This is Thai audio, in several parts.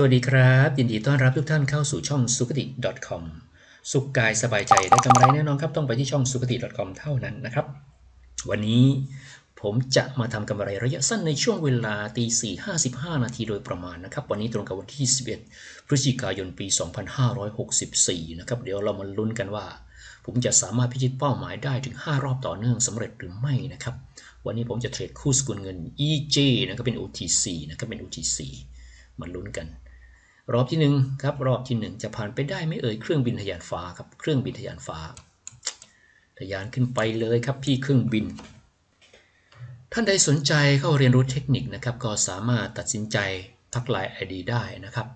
สวัสดีครับ ยินดีต้อนรับทุกท่านเข้าสู่ช่องสุขติ .com สุขกายสบายใจได้กำไรแน่นอนครับ ต้องไปที่ช่องสุขติ .com เท่านั้นนะครับ วันนี้ผมจะมาทำกำไรระยะสั้นในช่วงเวลาตีสี่ห้าสิบห้านาทีโดยประมาณนะครับ วันนี้ตรงกับวันที่ 11 พฤศจิกายนปี 2564 นะครับ เดี๋ยวเรามาลุ้นกันว่า ผมจะสามารถพิชิตเป้าหมายได้ถึง 5 รอบต่อเนื่องสำเร็จหรือไม่นะครับ วันนี้ผมจะเทรดคู่สกุลเงิน EJ นะครับเป็น OTC นะครับเป็น OTC มาลุ้นกัน รอบที่หนึ่งครับรอบที่หนึ่งจะผ่านไปได้ไม่เอ่ยเครื่องบินทะยานฟ้าครับเครื่องบินทะยานฟ้าทะยานขึ้นไปเลยครับพี่เครื่องบิน ท่านใดสนใจเข้าเรียนรู้เทคนิคนะครับ ก็สามารถตัดสินใจทักไลน์ ID ได้นะครับ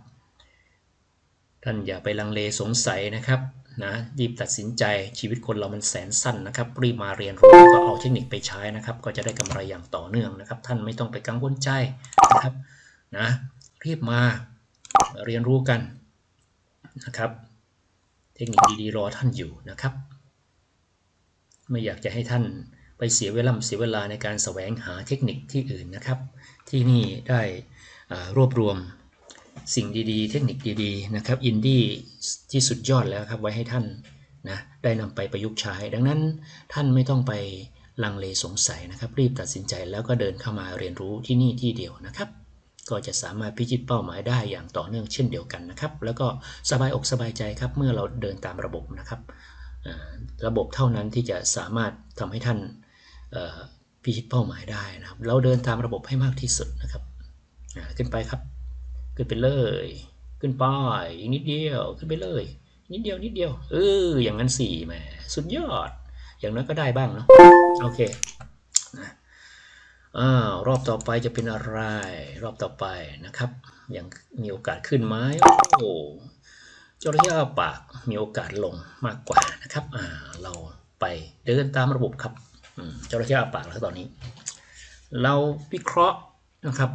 ท่านอย่าไปลังเลสงสัยนะครับนะรีบตัดสินใจชีวิตคนเรามันแสนสั้นนะครับรีบมาเรียนรู้ก็เอาเทคนิคไปใช้นะครับ ก็จะได้กำไรอย่างต่อเนื่องนะครับ ท่านไม่ต้องไปกังวลใจนะครับนะรีบมา เรียนรู้กันนะครับ เทคนิคดีๆรอท่านอยู่นะครับ ไม่อยากจะให้ท่านไปเสียเวลาเสียเวลาในการแสวงหาเทคนิคที่อื่นนะครับ ที่นี่ได้รวบรวมสิ่งดีๆ เทคนิคดีๆนะครับอินดี้ที่สุดยอดแล้วครับไว้ให้ท่านนะได้นำไปประยุกต์ใช้ ดังนั้นท่านไม่ต้องไปลังเลสงสัยนะครับ รีบตัดสินใจแล้วก็เดินเข้ามาเรียนรู้ที่นี่ที่เดียวนะครับ ก็จะสามารถพิชิตเป้าหมายได้อย่างต่อเนื่องเช่นเดียวกันนะครับ แล้วก็สบายอกสบายใจครับ เมื่อเราเดินตามระบบนะครับ ระบบเท่านั้นที่จะสามารถทำให้ท่านพิชิตเป้าหมายได้นะครับ เราเดินตามระบบให้มากที่สุดนะครับขึ้นไปครับ ขึ้นไปเลย ขึ้นไปอีกนิดเดียวขึ้นไปเลย นิดเดียวนิดเดียวเอออย่างนั้นสี่แหมสุดยอด อย่างนั้นก็ได้บ้างเนาะโอเคนะ อ้าวรอบต่อไปจะเป็นอะไร รอบต่อไปนะครับ ยังมีโอกาสขึ้นไหมโอ้จระเข้อ้าปากมีโอกาสลงมากกว่านะครับอ่าเราไปเดินตามระบบครับจระเข้าปากแล้วตอนนี้ เราวิเคราะห์นะครับ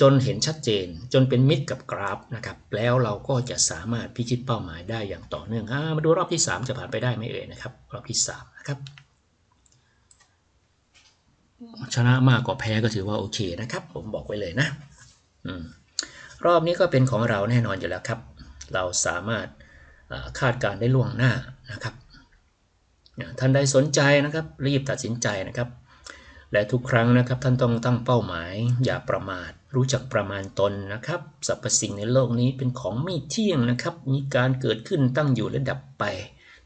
จนเห็นชัดเจนจนเป็นมิตรกับกราฟนะครับ แล้วเราก็จะสามารถพิชิตเป้าหมายได้อย่างต่อเนื่องอามาดูรอบที่ 3 จะผ่านไปได้ไหมเอ่ยนะครับ รอบที่3นะครับ ชนะมากกว่าแพ้ก็ถือว่าโอเคนะครับ ผมบอกไว้เลยนะอรอบนี้ก็เป็นของเราแน่นอนอยู่แล้วครับ เราสามารถคาดการณ์ได้ล่วงหน้านะครับท่านใดสนใจนะครับ รีบตัดสินใจนะครับ และทุกครั้งนะครับท่านต้องตั้งเป้าหมาย อย่าประมาท รู้จักประมาณตนนะครับสรรพสิ่งในโลกนี้เป็นของไม่เที่ยงนะครับ มีการเกิดขึ้นตั้งอยู่และดับไป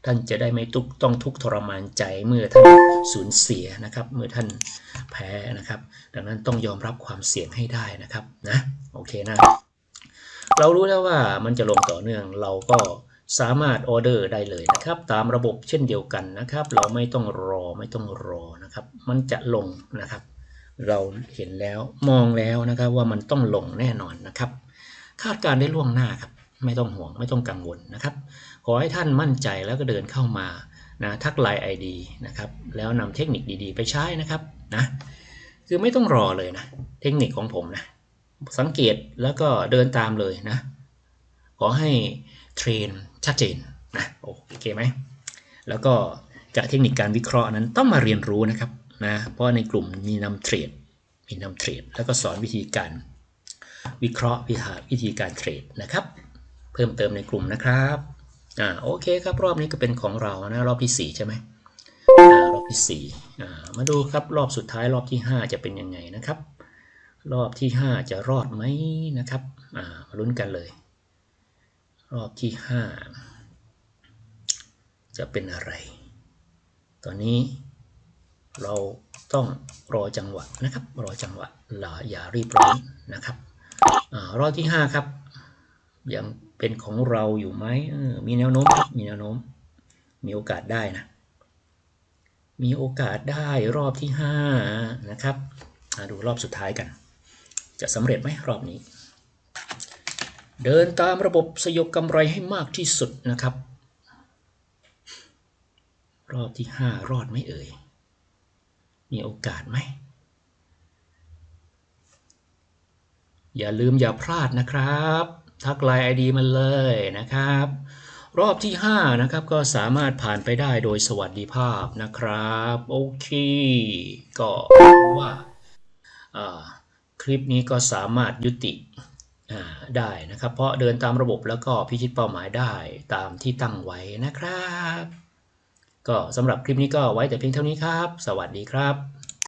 ท่านจะได้ไม่ทุกต้องทุกข์ทรมานใจเมื่อท่านสูญเสียนะครับ เมื่อท่านแพ้นะครับ ดังนั้นต้องยอมรับความเสี่ยงให้ได้นะครับนะโอเคนะเรารู้แล้วว่ามันจะลงต่อเนื่องเราก็สามารถออเดอร์ได้เลยนะครับ ตามระบบเช่นเดียวกันนะครับ เราไม่ต้องรอไม่ต้องรอนะครับ มันจะลงนะครับ เราเห็นแล้วมองแล้วนะครับว่ามันต้องลงแน่นอนนะครับ คาดการณ์ได้ล่วงหน้าครับ ไม่ต้องห่วงไม่ต้องกังวลนะครับ ขอให้ท่านมั่นใจแล้วก็เดินเข้ามานะทักไลน์ไอดีนะครับแล้วนำเทคนิคดีๆ ไปใช้นะครับนะคือไม่ต้องรอเลยนะเทคนิคของผมนะสังเกตแล้วก็เดินตามเลยนะ ขอให้เทรนชัดเจนนะโอเคไหมแล้วก็กับเทคนิคการวิเคราะห์นั้นต้องมาเรียนรู้นะครับนะเพราะในกลุ่มมีนำเทรดมีนำเทรดแล้วก็สอนวิธีการวิเคราะห์วิธีวิธีการเทรดนะครับ เพิ่มเติมในกลุ่มนะครับอ่าโอเคครับรอบนี้ก็เป็นของเรานะรอบที่ 4 ใช่ไหมอ่ารอบที่4อ่ามาดูครับรอบสุดท้ายรอบที่ 5 จะเป็นยังไงนะครับ รอบที่ 5 จะรอดไหมนะครับอ่ามาลุ้นกันเลย รอบที่ 5 จะเป็นอะไร ตอนนี้เราต้องรอจังหวะนะครับ รอจังหวะอย่าอย่ารีบร้อนนะครับอารอบที่ 5 ครับ ยังเป็นของเราอยู่ไหมมีแนวโน้มมีแนวโน้ม มีโอกาสได้นะ มีโอกาสได้รอบที่ 5 นะครับมาดูรอบสุดท้ายกัน จะสำเร็จไหมรอบนี้ เดินตามระบบสยบกำไรให้มากที่สุดนะครับ รอบที่ 5 รอดไหมเอ่ย มีโอกาสไหมอย่าลืมอย่าพลาดนะครับ ทักไลน์ไอดีมาเลยนะครับ รอบที่ 5 นะครับ ก็สามารถผ่านไปได้โดยสวัสดิภาพนะครับ โอเค ก็ว่าคลิปนี้ก็สามารถยุติได้นะครับ เพราะเดินตามระบบแล้วก็พิชิตเป้าหมายได้ตามที่ตั้งไว้นะครับ ก็สำหรับคลิปนี้ก็ไว้แต่เพียงเท่านี้ครับ สวัสดีครับ